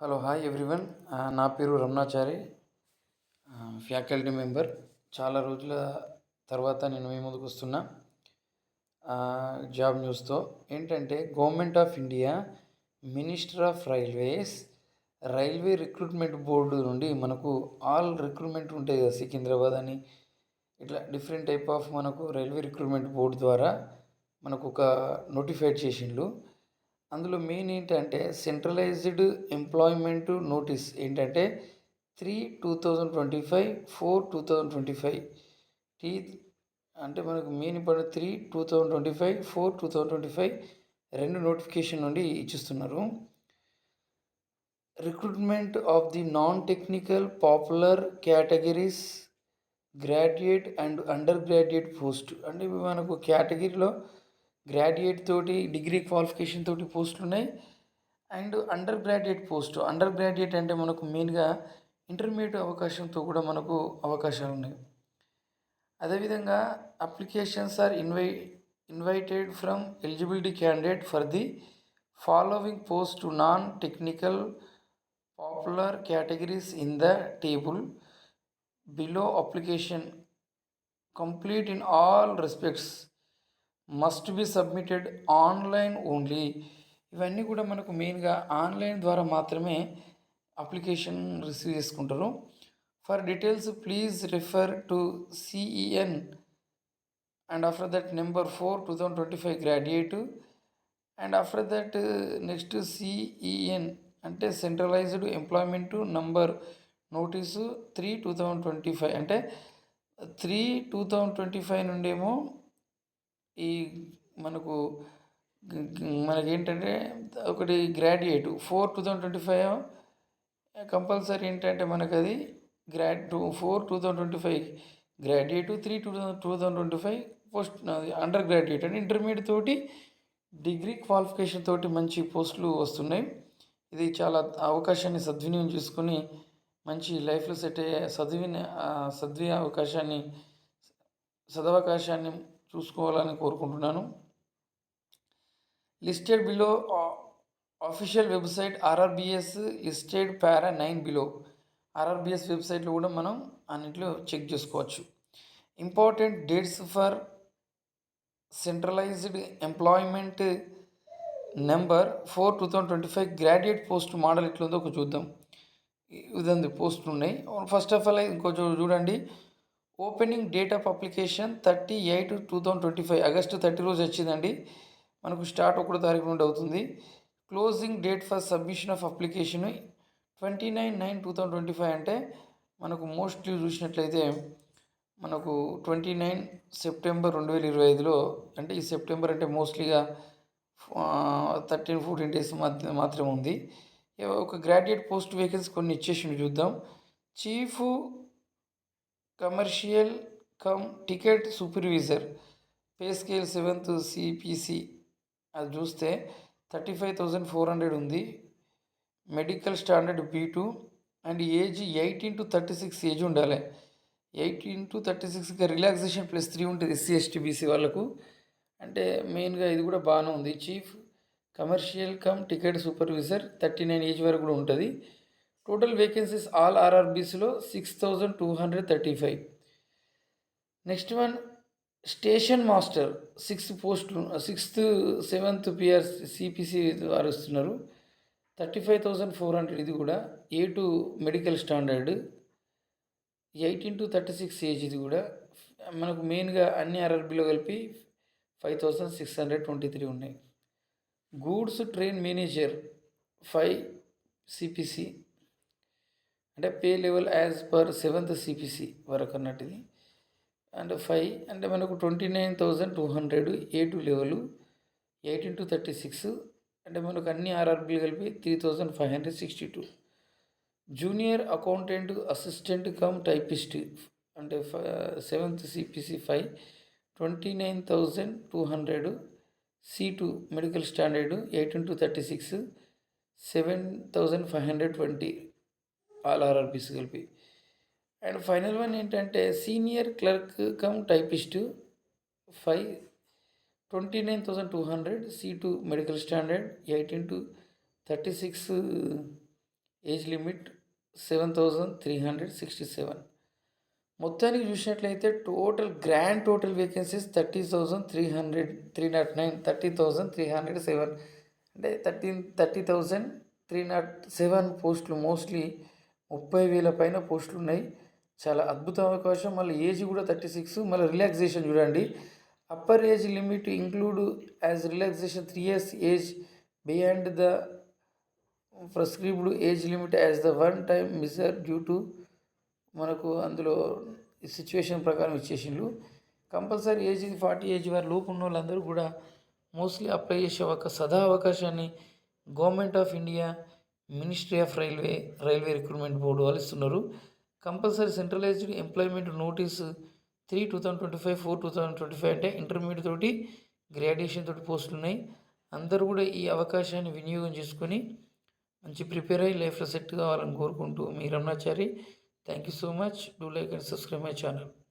Hello hi everyone నా పేరు Ramanachari. Uh, faculty member చాలా రోజుల తర్వాత నేను మీ ముందుకు వస్తున్నా. Uh, జాబ్ న్యూస్తో ఏంటంటే government of India minister of railways railway recruitment board నుండి మనకు ఆల్ రిక్రూట్మెంట్ ఉంటాయి కదా సికింద్రాబాద్ అని. ఇట్లా డిఫరెంట్ టైప్ ఆఫ్ మనకు రైల్వే రిక్రూట్మెంట్ బోర్డు ద్వారా మనకు ఒక నోటిఫైడ్ చేసిండ్రు అందులో మెయిన్ ఏంటంటే సెంట్రలైజ్డ్ ఎంప్లాయ్మెంట్ నోటీస్ ఏంటంటే three two thousand twenty five four two thousand twenty five tea అంటే మనకు మెయిన్ ఇప్పుడు three two thousand twenty five four two thousand twenty five రెండు నోటిఫికేషన్ నుండి ఇచ్చిస్తున్నారు. Recruitment of the non technical popular categories graduate and undergraduate post అంటే ఇవి మనకు కేటగిరీలో graduate తోటి డిగ్రీ క్వాలిఫికేషన్ తోటి పోస్టులు ఉన్నాయి. And undergraduate post undergraduate అంటే మనకు మెయిన్గా ఇంటర్మీడియట్ అవకాశంతో కూడా మనకు అవకాశాలు ఉన్నాయి. అదేవిధంగా applications are ఇన్వై invited from eligibility candidate for the following post non technical popular categories in the table below application complete in all respects must be submitted online only ఇవన్నీ కూడా మనకు మెయిన్గా ఆన్లైన్ ద్వారా మాత్రమే అప్లికేషన్ రిసీవ్ చేసుకుంటారు. For details please refer to CEN and after that number four two thousand twenty five graduate and after that next CEN అంటే centralised employment number notice three two thousand twenty five అంటే three two thousand twenty five నుండేమో ఈ మనకు మనకి ఏంటంటే ఒకటి graduate four two thousand twenty five compulsory ఏంటంటే మనకు అది grad two four two thousand twenty five graduate three two thousand two thousand twenty five post undergraduate అంటే ఇంటర్మీడియట్ తోటి డిగ్రీ క్వాలిఫికేషన్ తోటి మంచి పోస్టులు వస్తున్నాయి. ఇది చాలా అవకాశాన్ని సద్వినియోగం చేసుకుని మంచి లైఫ్లో సెట్ అయ్యే చదివిన సద్వి అవకాశాన్ని సదవకాశాన్ని చూసుకోవాలని కోరుకుంటున్నాను. Listed below official website RRBs listed para nine below. RRBs వెబ్సైట్లో కూడా మనం అన్నింటిలో చెక్ చేసుకోవచ్చు. Important dates for centralised employment number four two thousand twenty five graduate post model ఎట్లుందో ఒక చూద్దాం. ఇదండి పోస్టులు ఉన్నాయి ఫస్ట్ ఆఫ్ ఆల్ ఇంకో చూడండి. Opening date of application thirty eight two thousand twenty five August thirty రోజు వచ్చిందండి. మనకు స్టార్ట్ ఒకటో తారీఖు నుండి అవుతుంది. Closing date for submission of application twenty nine nine two thousand twenty five అంటే మనకు మోస్ట్లీ చూసినట్లయితే మనకు ట్వంటీ నైన్ సెప్టెంబర్ రెండు వేల ఇరవై ఐదులో అంటే ఈ సెప్టెంబర్ అంటే మోస్ట్లీగా థర్టీన్ ఫోర్టీన్ డేస్ మాత్రమే ఉంది. ఒక గ్రాడ్యుయేట్ పోస్ట్ వేకెన్సీ కొన్ని ఇచ్చేసి చూద్దాం. Chief commercial cum ticket supervisor pay scale seventh CPC. అది చూస్తే thirty five thousand four hundred ఉంది. Medical standard B two and age eighteen to thirty six age ఉండాలి. ఎయిటీన్ టు థర్టీ సిక్స్గా relaxation plus three ఉంటుంది SC ST BC వాళ్ళకు. అంటే మెయిన్గా ఇది కూడా బాగానే ఉంది. Chief commercial cum ticket supervisor thirty nine age వరకు కూడా ఉంటుంది. Total vacancies all ఆర్ఆర్బీస్లో six thousand two hundred thirty five next one station master sixth పోస్టులు సిక్స్త్ సెవెంత్ పిఆర్ సిపిసి వారు వస్తున్నారు. Thirty five thousand four hundred ఇది కూడా A two medical standard eighteen to thirty six age ఇది కూడా. మనకు మెయిన్గా అన్ని ఆర్ఆర్బీలో కలిపి five thousand six hundred twenty three ఉన్నాయి goods train manager five CPC అంటే pay level as per seventh CPC వరకు అన్నట్టుది అండ్ ఫైవ్ అంటే మనకు twenty nine thousand two hundred A two level eighteen to thirty six అంటే మనకు అన్ని ఆర్ఆర్బీలు కలిపి three thousand five hundred sixty two. Junior accountant assistant cum typist అంటే seventh CPC five twenty nine thousand two hundred C two medical standard eighteen to thirty six seven thousand five hundred twenty. All RRBs కలిపి. And final one ఏంటంటే senior clerk cum typist five twenty nine thousand two hundred C two medical standard eighteen to thirty six age limit seven thousand three hundred sixty seven. మొత్తానికి చూసినట్లయితే total grand total vacancies thirty thousand three hundred three not nine thirty thousand three hundred seven. అంటే thirteen thirty thousand three not seven పోస్టులు mostly ముప్పై వేల పైన పోస్టులు ఉన్నాయి. చాలా అద్భుత అవకాశం. మళ్ళీ ఏజ్ కూడా థర్టీ సిక్స్. మళ్ళీ రిలాక్సేషన్ చూడండి. Upper age limit include as relaxation three years age beyond the prescribed age limit as the one time measure due to మనకు అందులో సిచ్యువేషన్ ప్రకారం ఇచ్చేసిండ్రు. కంపల్సరీ ఏజ్ ఫార్టీ ఏజ్ వారి లోపు ఉన్న వాళ్ళందరూ కూడా మోస్ట్లీ అప్లై చేసే ఒక సదా అవకాశాన్ని government of India ministry of railway railway recruitment board వాళ్ళు ఇస్తున్నారు. Compulsory centralised employment notice three two thousand twenty five four two thousand twenty five అంటే ఇంటర్మీడియట్ తోటి గ్రాడ్యుయేషన్ తోటి పోస్టులు ఉన్నాయి. అందరూ కూడా ఈ అవకాశాన్ని వినియోగం చేసుకొని మంచి ప్రిపేర్ అయ్యి లైఫ్లో సెట్ కావాలని కోరుకుంటూ మీ Ramanachari thank you so much do like and subscribe my channel